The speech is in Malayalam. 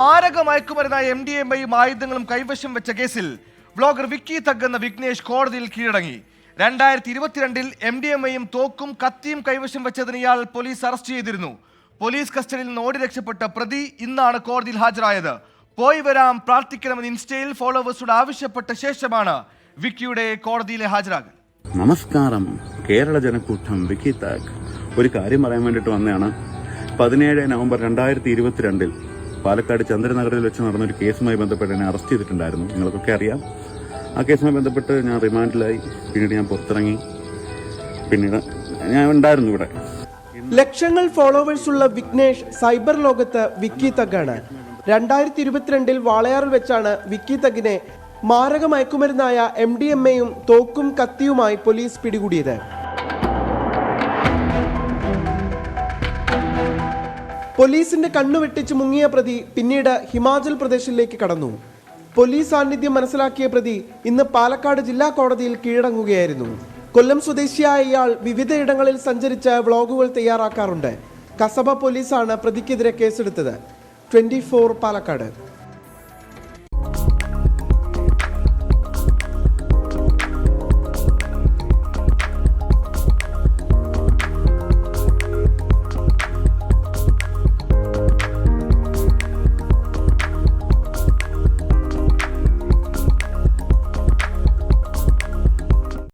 മാരക മയക്കുമരുന്നായ എം ഡി എം ഐയും ആയുധങ്ങളും കൈവശം വെച്ച കേസിൽ വ്ലോഗർ വിക്കി തഗ് എന്ന വിഘ്നേഷ് കോടതിയിൽ കീഴടങ്ങി. രണ്ടായിരത്തി ഇരുപത്തിരണ്ടിൽ എം ഡി എം ഐയും തോക്കും കത്തിയും കൈവശം വെച്ചതിന് ഇയാൾ പോലീസ് അറസ്റ്റ് ചെയ്തിരുന്നു. പോലീസ് കസ്റ്റഡിയിൽ നിന്ന് ഓടി രക്ഷപ്പെട്ട പ്രതി ഇന്നാണ് കോടതിയിൽ ഹാജരായത്. പോയി വരാം പ്രാർത്ഥിക്കണമെന്ന് ഇൻസ്റ്റയിൽ ഫോളോവേഴ്സോട് ആവശ്യപ്പെട്ട ശേഷമാണ് വിക്കിയുടെ കോടതിയിലെ ഹാജരാകൽ. നമസ്കാരം. കേരള ജനക്കൂട്ടം വിക്കി താഗ്. ഒരു കാര്യം പറയാൻ വേണ്ടിയിട്ട് വന്നതാണ്. പതിനേഴ് നവംബർ രണ്ടായിരത്തി ഇരുപത്തിരണ്ടിൽ പാലക്കാട് ചന്ദ്രനഗറിൽ വെച്ച് നടന്ന ഒരു കേസുമായി ബന്ധപ്പെട്ട് എന്നെ അറസ്റ്റ് ചെയ്തിട്ടുണ്ടായിരുന്നു. നിങ്ങൾക്കൊക്കെ അറിയാം. ആ കേസുമായി ബന്ധപ്പെട്ട് ഞാൻ റിമാൻഡിലായി. പിന്നീട് ഞാൻ പുറത്തിറങ്ങി. പിന്നീട് ഞാൻ ഉണ്ടായിരുന്നു ഇവിടെ. ലക്ഷങ്ങൾ ഫോളോവേഴ്സ് ഉള്ള വിഘ്നേഷ് സൈബർ ലോകത്ത് വിക്കി തഗാണ് രണ്ടായിരത്തി ഇരുപത്തിരണ്ടിൽ വാളയാറിൽ വെച്ചാണ് വിക്കി തഗിനെ മാരക മയക്കുമരുന്നായ എം ഡി എം എയും തോക്കും കത്തിയുമായി പോലീസ് പിടികൂടിയത്. പോലീസിന്റെ കണ്ണു വെട്ടിച്ച് മുങ്ങിയ പ്രതി പിന്നീട് ഹിമാചൽ പ്രദേശിലേക്ക് കടന്നു. പോലീസ് സാന്നിധ്യം മനസ്സിലാക്കിയ പ്രതി ഇന്ന് പാലക്കാട് ജില്ലാ കോടതിയിൽ കീഴടങ്ങുകയായിരുന്നു. കൊല്ലം സ്വദേശിയായ ഇയാൾ വിവിധയിടങ്ങളിൽ സഞ്ചരിച്ച് വ്ളോഗുകൾ തയ്യാറാക്കാറുണ്ട്. കസബ പോലീസാണ് പ്രതിക്കെതിരെ കേസെടുത്തത്. Twenty four Palakkad.